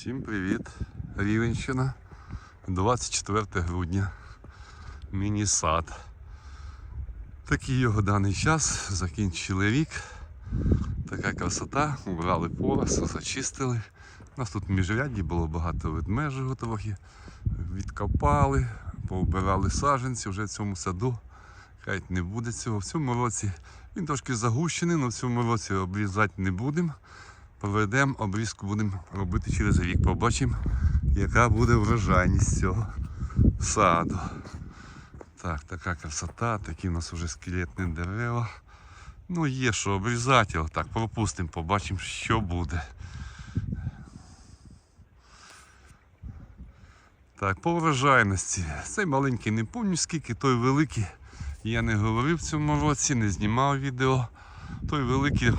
Всім привіт! Рівенщина. 24 грудня. Міні-сад. Такий його даний час. Закінчили рік. Така красота. Убрали порос, зачистили. У нас тут міжрядді було багато ведмежого трохи. Відкопали, повбирали саджанці вже в цьому саду. Хай не буде цього. В цьому році він трошки загущений, але в цьому році обрізати не будемо. Проведемо обрізку, будемо робити через рік. Побачимо, яка буде врожайність цього саду. Так, така красота, такі у нас вже скелетні дерева. Ну, є що обрізати, але так, пропустимо, побачимо, що буде. Так, по врожайності. Цей маленький не пам'ятаю скільки, той великий. Я не говорив в цьому році, не знімав відео. Той великий,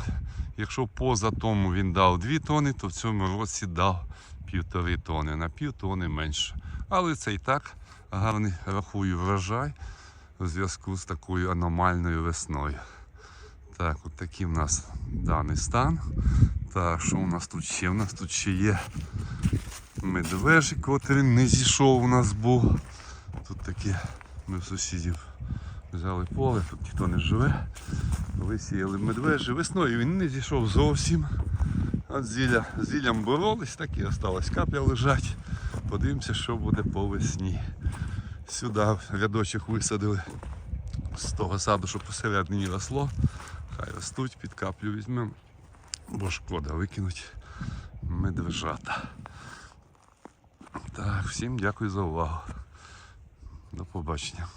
якщо поза тому він дав 2 тони, то в цьому році дав півтори тони, на пів тони менше. Але це і так гарний рахую врожай у зв'язку з такою аномальною весною. Так, от такий в нас даний стан. Так, що у нас тут ще? У нас тут ще є медвежик, котрий не зійшов у нас був. Тут такі ми в сусідів взяли поле, тут ніхто не живе. Висіяли медвежі. Весною він не зійшов зовсім. От зілля, зіллям боролись, так і осталась капля лежать. Подивимося, що буде по весні. Сюди рядочок висадили з того саду, що посередині росло. Хай ростуть, під каплю візьмемо, бо шкода викинуть медвежата. Так, всім дякую за увагу. До побачення.